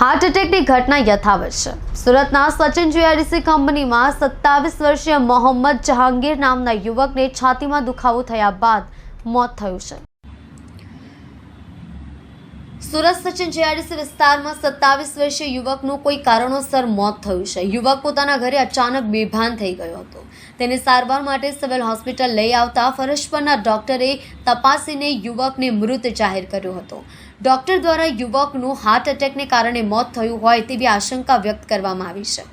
Heart એટેકની ઘટના યથાવત છે. સુરતના સચિન જીઆઈડીસી કંપનીમાં સત્તાવીસ વર્ષીય મોહમ્મદ જહાંગીર નામના યુવકને છાતીમાં દુખાવો થયા બાદ મોત થયું છે. સુરત સચિન જીઆઈડીસી વિસ્તારમાં સત્તાવીસ વર્ષીય યુવકનું કોઈ કારણોસર મોત થયું છે. યુવક પોતાના ઘરે અચાનક બેભાન થઈ ગયો હતો. તેને સારવાર માટે સિવિલ હોસ્પિટલ લઈ આવતા ફરજ પરના ડોક્ટરે તપાસીને યુવકને મૃત જાહેર કર્યો હતો. ડોક્ટર દ્વારા યુવકનું હાર્ટ એટેકને કારણે મોત થયું હોય તેવી આશંકા વ્યક્ત કરવામાં આવી છે.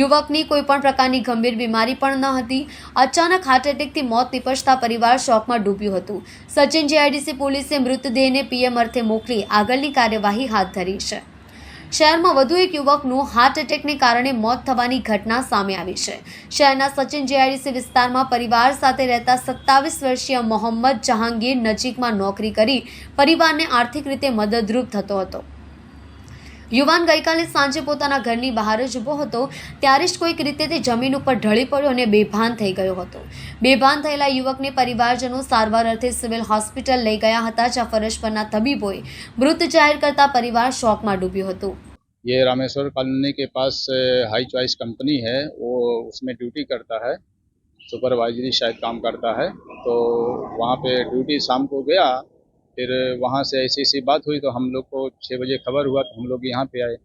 યુવકની કોઈપણ પ્રકારની ગંભીર બીમારી પણ ન હતી. અચાનક હાર્ટ એટેકથી મોત નિપજતા પરિવાર શોકમાં ડૂબ્યું હતું. સચિન જેઆઈડીસી પોલીસે મૃતદેહને પીએમ અર્થે મોકલી આગળની કાર્યવાહી હાથ ધરી છે. શહેરમાં વધુ એક યુવકનું હાર્ટ એટેકને કારણે મોત થવાની ઘટના સામે આવી છે. શહેરના સચિન જેઆઈડીસી વિસ્તારમાં પરિવાર સાથે રહેતા સત્તાવીસ વર્ષીય મોહમ્મદ જહાંગીર નજીકમાં નોકરી કરી પરિવારને આર્થિક રીતે મદદરૂપ થતો હતો. યુવાન ગઈકાલે સાંજે પોતાના ઘરની બહાર જ ઊભો હતો ત્યારે જ કોઈક રીતે તે જમીન ઉપર ઢળી પડ્યો અને બેભાન થઈ ગયો હતો બેભાન થયેલા યુવકને પરિવારજનો સારવાર અર્થે સિવિલ હોસ્પિટલ લઈ ગયા હતા જ્યાં ફરજ પરના તબીબોએ મૃત જાહેર કરતા પરિવાર શોકમાં ડૂબ્યું હતું ये रामेश्वर कॉलोनी के पास अ, हाई चॉइस कंपनी है वो उसमें ड्यूटी करता है सुपरवाइजरी शायद काम करता है तो वहाँ पे ड्यूटी शाम को गया फिर वहाँ से ऐसी ऐसी बात हुई तो हम लोग को छः बजे खबर हुआ तो हम लोग यहाँ पे आए